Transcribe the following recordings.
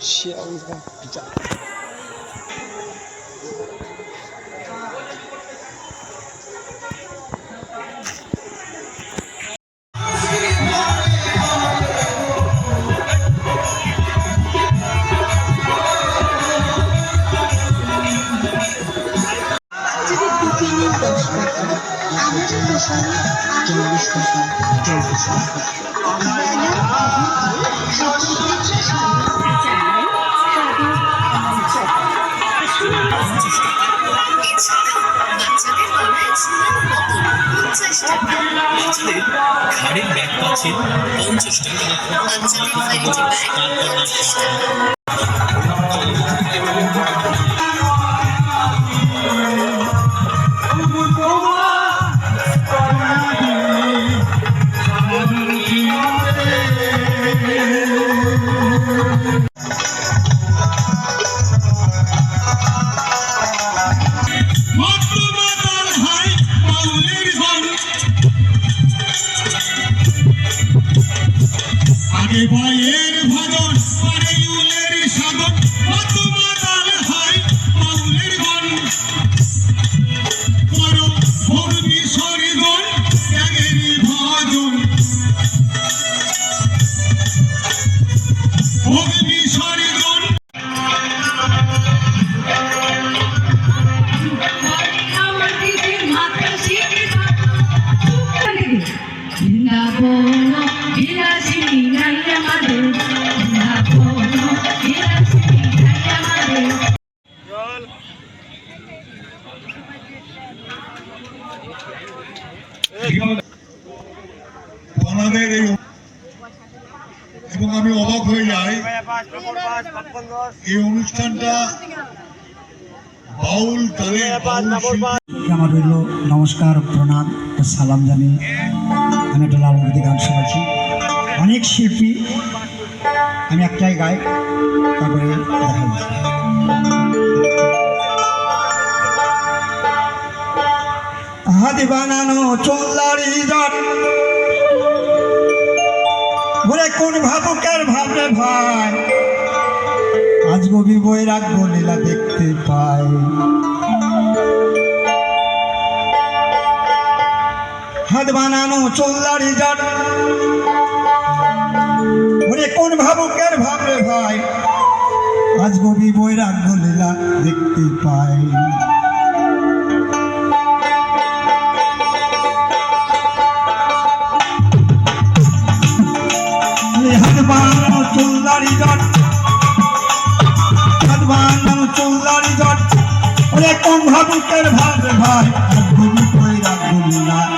切了比较 পঞ্চাশ টাকা এই অনুষ্ঠানটা বাউল আমার রইল নমস্কার, প্রণাম সালাম জানিয়ে আমি একটা লাল গান শুনেছি অনেক শিল্পী, আমি একটাই গাই তারপরে দেখা হাতি বানানো চোল্লারি জট বলে, কোন ভাবুকের ভাবরে ভাই? আজ গবি বৈরাগ লীলা দেখতে পাই। হাত বানানো চোল্লারি জট ওরে কোন ভাবুকের ভাবরে ভাই? আজ গবি বৈরাগ্য লীলা দেখতে পাই। হাত বানানো চোল্লারি জট। রে কুম্ভ ভাবুকের ভাবরে ভাই লীলা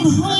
ভুলে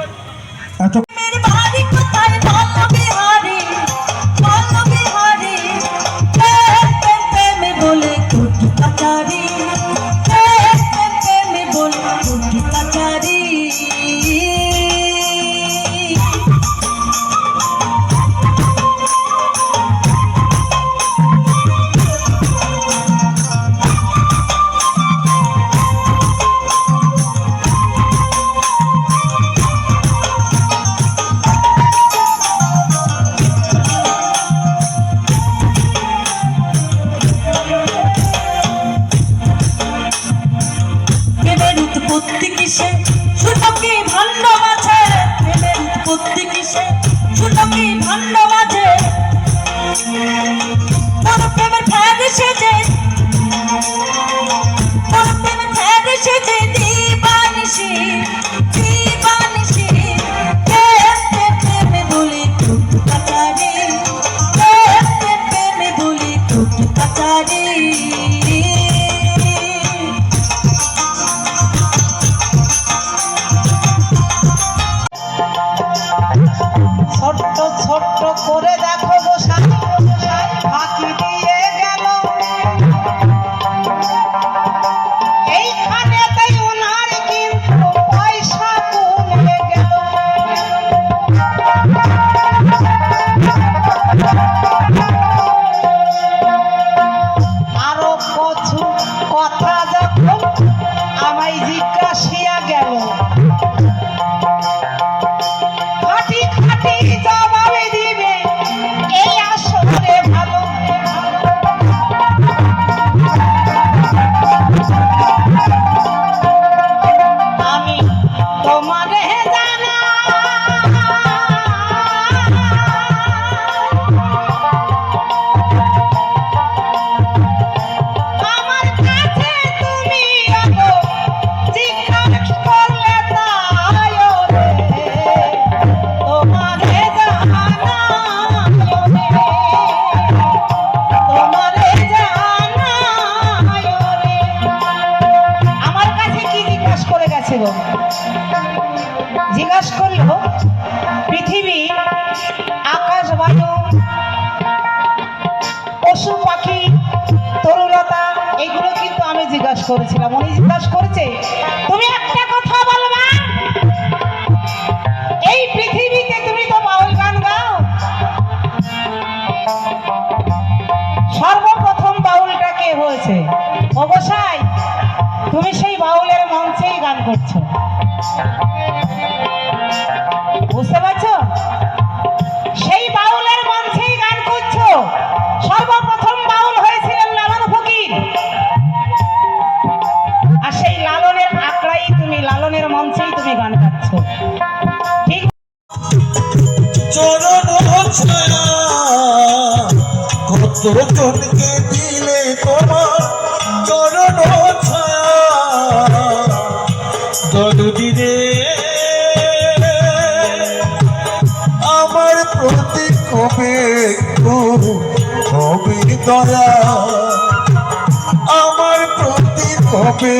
করছে অবশ্যই, তুমি সেই বাউলের মঞ্চেই গান করছ। বুঝতে সেই বাউলের মঞ্চেই গান করছ। সর্বপ্রথম বাউল হয়েছিলেন লালন ফকির। আর সেই লালনের আঁকড়াই তুমি, লালনের মঞ্চেই তুমি গান গাচ্ছ। ঠিক? কত দয়া আমার প্রতি হবে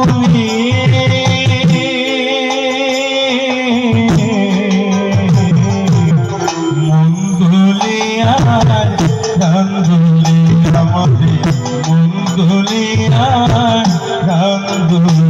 তুমি মঙ্গলে আর গাঙ্গুলি আমাদের মঙ্গলে আর গাঙ্গুলি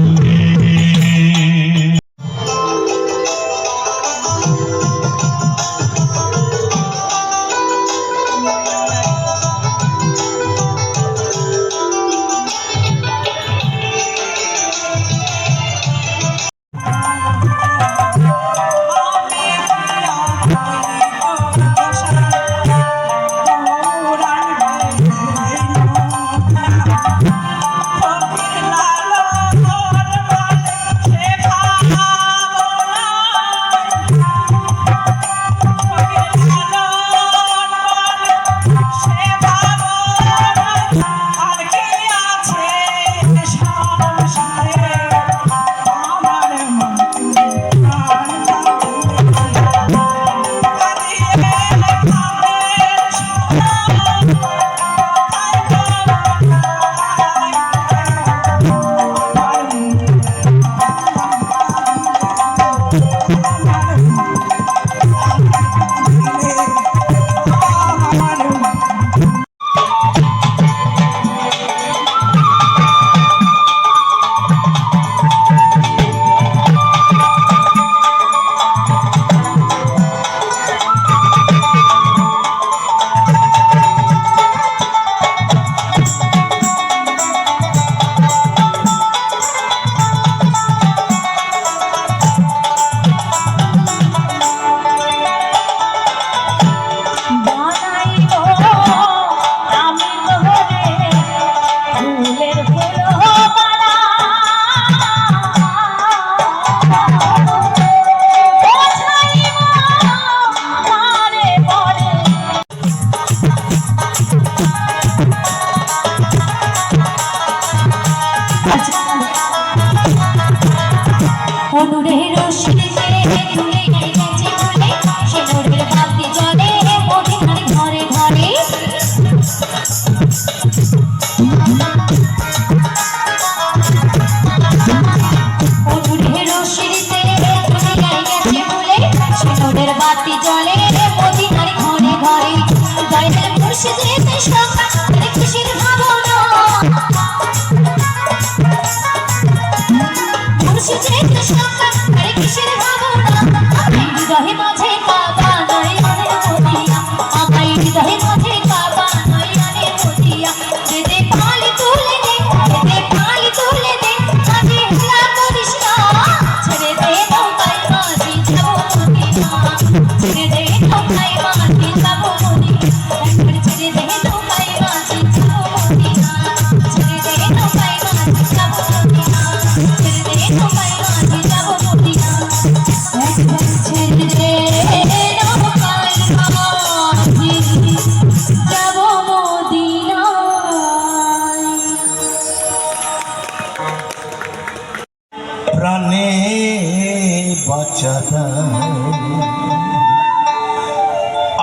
Take the shot.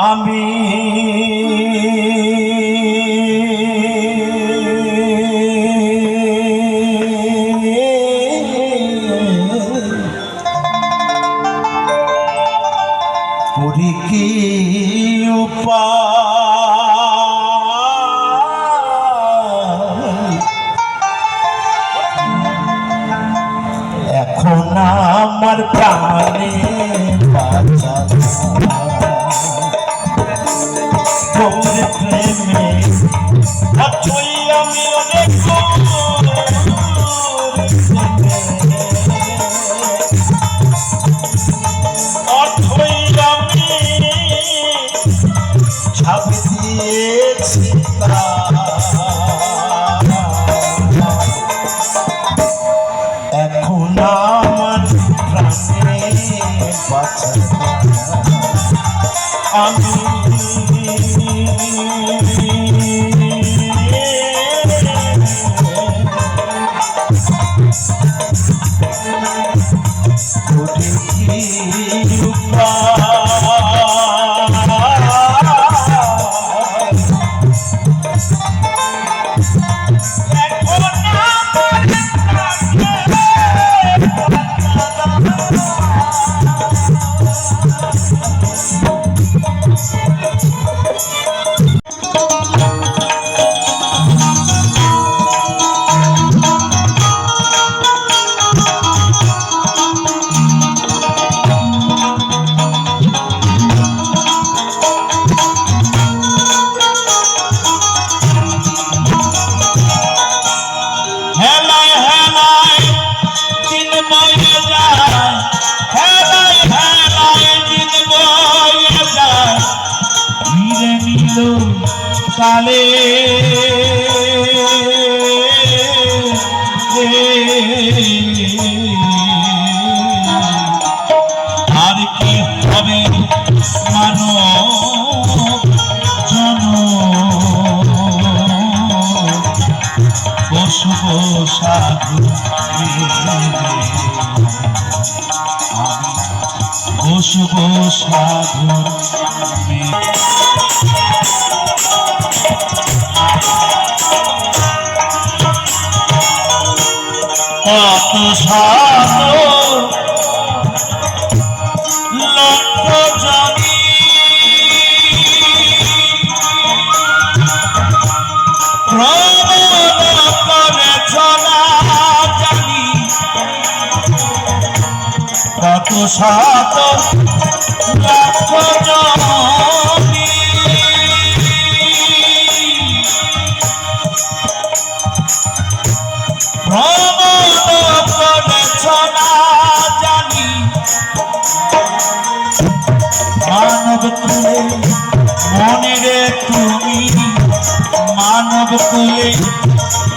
আমি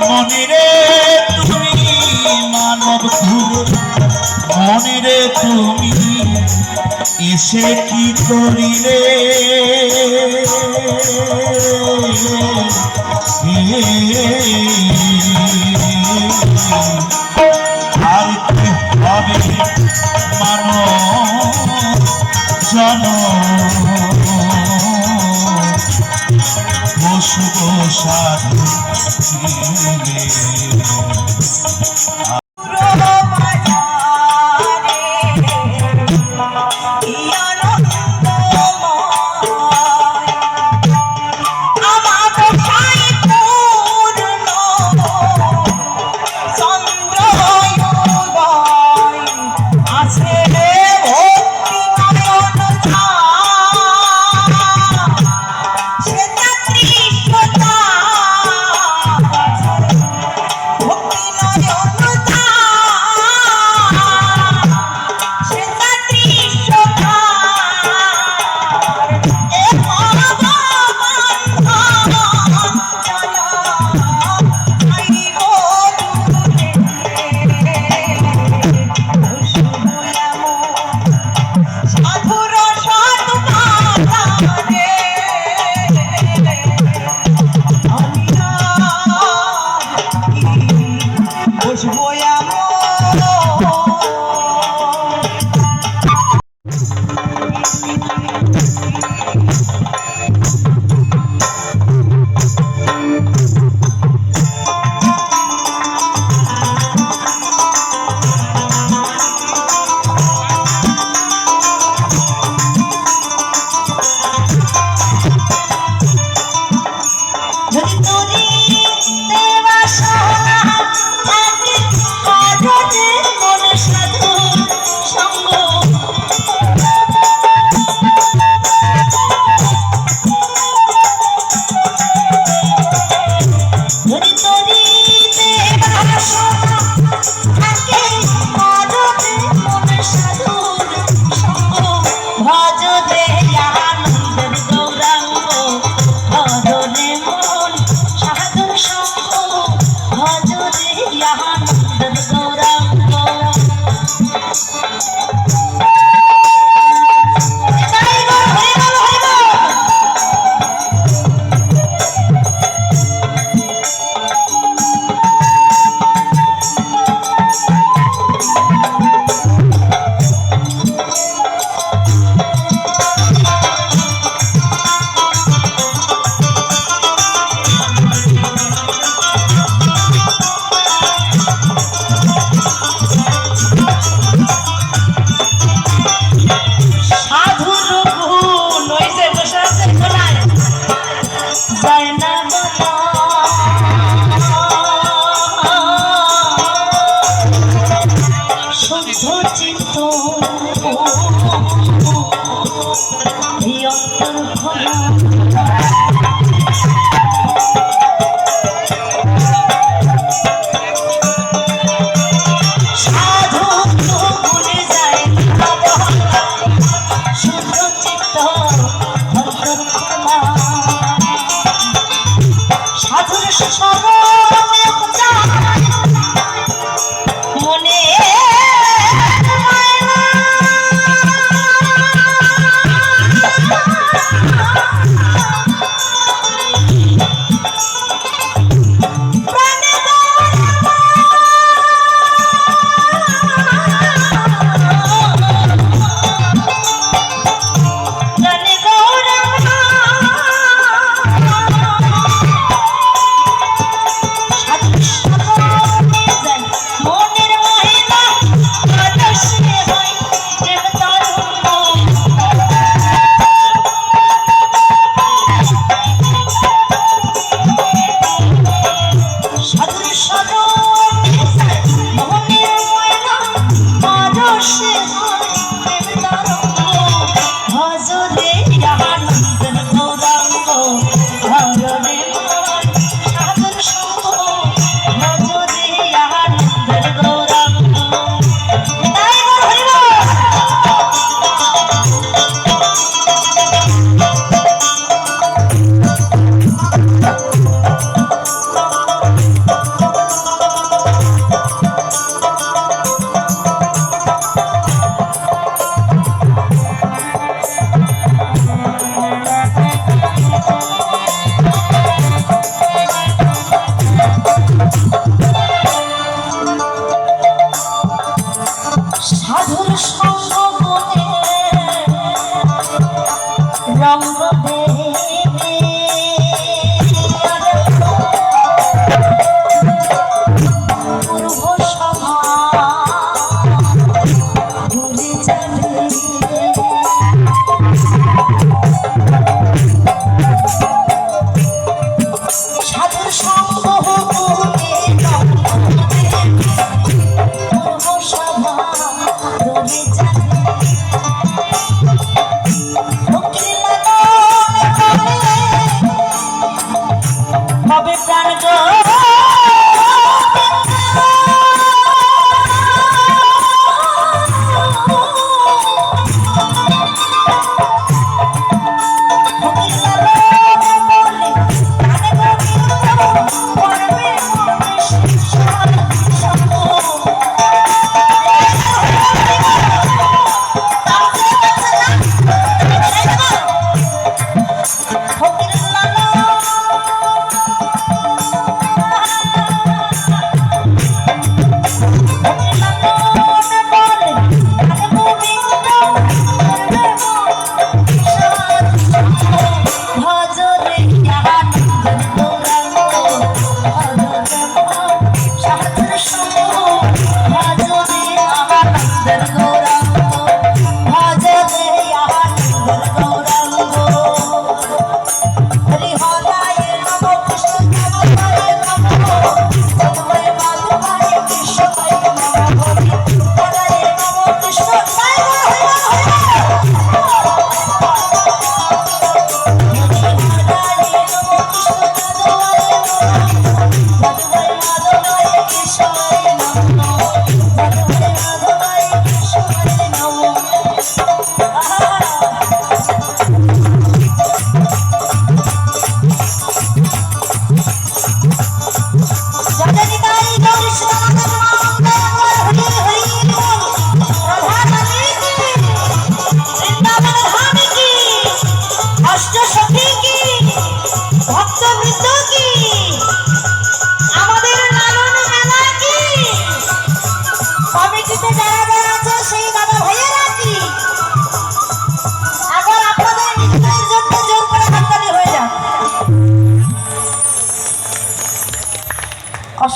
মনিরে তুমি মানব মনিরে তুমি এসে কি করিলে? আর কি হবে মানব সাধু ইহা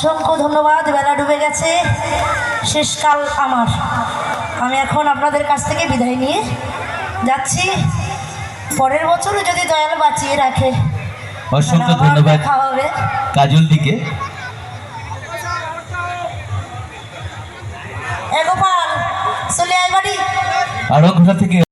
অসংখ্য ধন্যবাদ বেলা ডুবে গেছে। শেষকাল আমার। আমি এখন আপনাদের কাছ থেকে বিদায় নিয়ে যাচ্ছি। পরের বছরও যদি দয়াল বাঁচিয়ে রাখে অসংখ্য ধন্যবাদ কাজল দিকে গোপাল চলে আয় বাড়ি। আরও থেকে